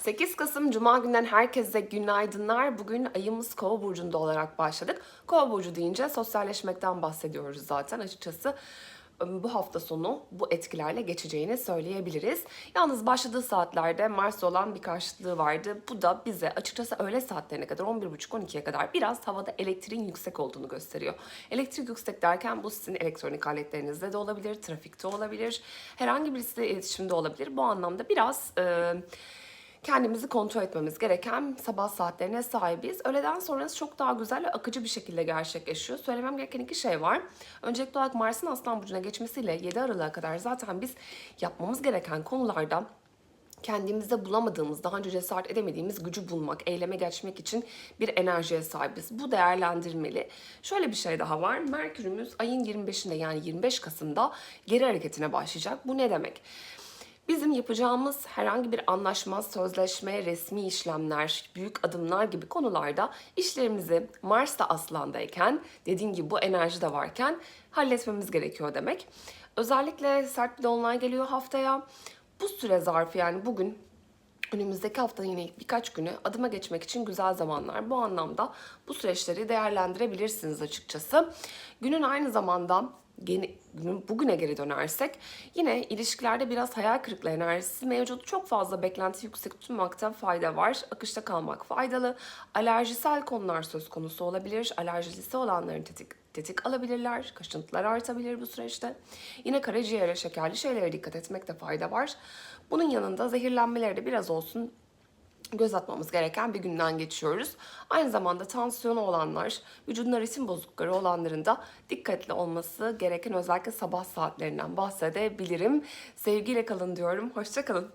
8 Kasım Cuma günden herkese günaydınlar. Bugün ayımız Kova burcunda olarak başladık. Kova burcu deyince sosyalleşmekten bahsediyoruz zaten açıkçası. Bu hafta sonu bu etkilerle geçeceğini söyleyebiliriz. Yalnız başladığı saatlerde Mars'la olan bir karşıtlığı vardı. Bu da bize açıkçası öğle saatlerine kadar 11.30-12'ye kadar biraz havada elektriğin yüksek olduğunu gösteriyor. Elektrik yüksek derken bu sizin elektronik aletlerinizde de olabilir, trafikte olabilir, herhangi birisiyle iletişimde olabilir. Bu anlamda biraz... E, kendimizi kontrol etmemiz gereken sabah saatlerine sahibiz. Öğleden sonrası çok daha güzel ve akıcı bir şekilde gerçekleşiyor. Söylemem gereken iki şey var. Öncelikli olarak Mars'ın Aslan Burcu'na geçmesiyle 7 Aralık'a kadar zaten biz yapmamız gereken konularda kendimizde bulamadığımız, daha önce cesaret edemediğimiz gücü bulmak, eyleme geçmek için bir enerjiye sahibiz. Bu değerlendirmeli. Şöyle bir şey daha var. Merkürümüz ayın 25'inde yani 25 Kasım'da geri hareketine başlayacak. Bu ne demek? Bizim yapacağımız herhangi bir anlaşma, sözleşme, resmi işlemler, büyük adımlar gibi konularda işlerimizi Mars'ta Aslan'dayken, dediğim gibi bu enerji de varken halletmemiz gerekiyor demek. Özellikle sert bir dolunay geliyor haftaya. Bu süre zarfı yani bugün Önümüzdeki hafta yine birkaç günü adıma geçmek için güzel zamanlar. Bu anlamda bu süreçleri değerlendirebilirsiniz açıkçası. Günün aynı zamanda günün bugüne geri dönersek yine ilişkilerde biraz hayal kırıklığı enerjisi mevcut. Çok fazla beklenti yüksek tutmakta fayda var. Akışta kalmak faydalı. Alerjisel konular söz konusu olabilir. Alerjisi olanların tetik, tetik alabilirler. Kaşıntılar artabilir bu süreçte. Yine karaciğere, şekerli şeylere dikkat etmekte fayda var. Bunun yanında zehirlenmelere de biraz olsun göz atmamız gereken bir günden geçiyoruz. Aynı zamanda tansiyonu olanlar, vücudunda ritim bozuklukları olanların da dikkatli olması gereken özellikle sabah saatlerinden bahsedebilirim. Sevgiyle kalın diyorum. Hoşçakalın.